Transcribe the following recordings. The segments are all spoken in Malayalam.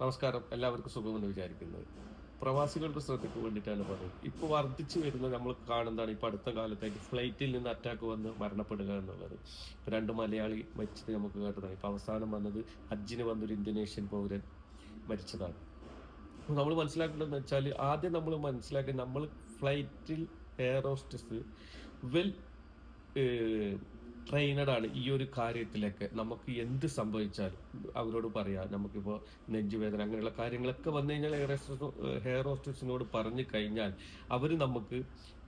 നമസ്കാരം. എല്ലാവർക്കും സുഖമെന്ന് വിചാരിക്കുന്നത് പ്രവാസികളുടെ ശ്രദ്ധയ്ക്ക് വേണ്ടിയിട്ടാണ് പറയുന്നത് ഇപ്പോൾ വർദ്ധിച്ചു വരുന്നത് നമ്മൾ കാണുന്നതാണ് ഇപ്പോൾ അടുത്ത കാലത്തായിട്ട് ഫ്ലൈറ്റിൽ നിന്ന് അറ്റാക്ക് വന്ന് മരണപ്പെടുക എന്നുള്ളത്. ഇപ്പോൾ രണ്ട് മലയാളി മരിച്ചത് നമുക്ക് കേട്ടതാണ്. ഇപ്പോൾ അവസാനം വന്നത് ഹജ്ജിന് വന്നൊരു ഇന്തോനേഷ്യൻ പൗരൻ മരിച്ചതാണ്. നമ്മൾ മനസ്സിലാക്കേണ്ടതെന്ന് വെച്ചാൽ ആദ്യം നമ്മൾ മനസ്സിലാക്കി നമ്മൾ ഫ്ലൈറ്റിൽ എയർ ഹോസ്റ്റസ് വെൽ ട്രെയിനഡ് ആണ് ഈ ഒരു കാര്യത്തിലൊക്കെ നമുക്ക് എന്ത് സംഭവിച്ചാലും അവരോട് പറയാം നമുക്കിപ്പോൾ നെഞ്ചുവേദന അങ്ങനെയുള്ള കാര്യങ്ങളൊക്കെ വന്നു കഴിഞ്ഞാൽ എയർ ഹെയർ ഹോസ്റ്റസിനോട് പറഞ്ഞു കഴിഞ്ഞാൽ അവർ നമുക്ക്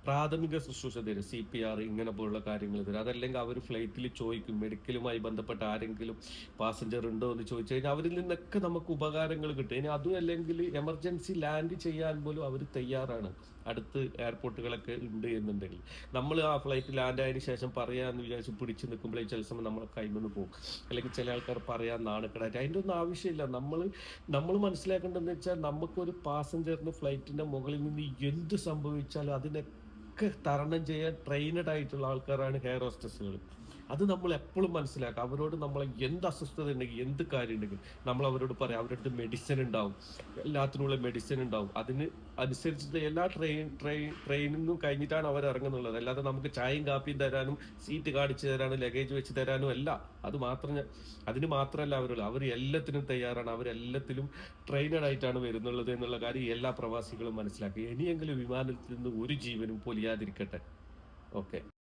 പ്രാഥമിക ശുശ്രൂഷ തരും സി പി ആർ ഇങ്ങനെ പോലുള്ള കാര്യങ്ങൾ തരും. അതല്ലെങ്കിൽ അവർ ഫ്ലൈറ്റിൽ ചോദിക്കും മെഡിക്കലുമായി ബന്ധപ്പെട്ട ആരെങ്കിലും പാസഞ്ചർ ഉണ്ടോ എന്ന് ചോദിച്ചു കഴിഞ്ഞാൽ അവരിൽ നിന്നൊക്കെ നമുക്ക് ഉപകാരങ്ങൾ കിട്ടും. ഇനി അതും അല്ലെങ്കിൽ എമർജൻസി ലാൻഡ് ചെയ്യാൻ പോലും അവർ തയ്യാറാണ്. അടുത്ത് എയർപോർട്ടുകളൊക്കെ ഉണ്ട് എന്നുണ്ടെങ്കിൽ. നമ്മൾ ആ ഫ്ലൈറ്റ് ലാൻഡ് ആയതിനു ശേഷം പറയാമെന്ന് വിചാരിച്ച് പിടിച്ചു നിൽക്കുമ്പോഴേ ചില സമയം നമ്മളെ കൈമെന്ന് പോകും. അല്ലെങ്കിൽ ചില ആൾക്കാർ പറയാൻ നാണക്കെടായിട്ട്. അതിന്റെ ഒന്നും ആവശ്യമില്ല. നമ്മൾ നമ്മൾ മനസ്സിലാക്കേണ്ടതെന്ന് വെച്ചാൽ നമുക്കൊരു പാസഞ്ചറിന് ഫ്ലൈറ്റിന്റെ മുകളിൽ നിന്ന് എന്ത് സംഭവിച്ചാലും അതിനൊക്കെ തരണം ചെയ്യാൻ ട്രെയിനഡ് ആയിട്ടുള്ള ആൾക്കാരാണ് ഹെയർ ഹോസ്റ്റസുകൾ അത് നമ്മൾ എപ്പോഴും മനസ്സിലാക്കുക അവരോട് നമ്മൾ എന്ത് അസ്വസ്ഥത ഉണ്ടെങ്കിൽ എന്ത് കാര്യം ഉണ്ടെങ്കിൽ നമ്മൾ അവരോട് പറയാം അവരുടെ മെഡിസിൻ ഉണ്ടാവും. എല്ലാത്തിനുള്ള മെഡിസിൻ ഉണ്ടാവും. അതിന് അനുസരിച്ചിട്ട് എല്ലാ ട്രെയിൻ ട്രെയിൻ ട്രെയിനിൽ നിന്നും കഴിഞ്ഞിട്ടാണ് അവർ ഇറങ്ങുന്നുള്ളത്. അല്ലാതെ നമുക്ക് ചായയും കാപ്പിയും തരാനും സീറ്റ് കാണിച്ചു തരാനും ലഗേജ് വെച്ച് തരാനും അല്ല. അത് മാത്രം അതിന് മാത്രമല്ല അവരുള്ളൂ അവർ എല്ലാത്തിനും തയ്യാറാണ്. അവരെല്ലാത്തിലും ട്രെയിനഡ് ആയിട്ടാണ് വരുന്നുള്ളത് എന്നുള്ള കാര്യം എല്ലാ പ്രവാസികളും മനസ്സിലാക്കുക ഇനിയെങ്കിലും വിമാനത്തിൽ നിന്ന് ഒരു ജീവനും പൊലിയാതിരിക്കട്ടെ. ഓക്കെ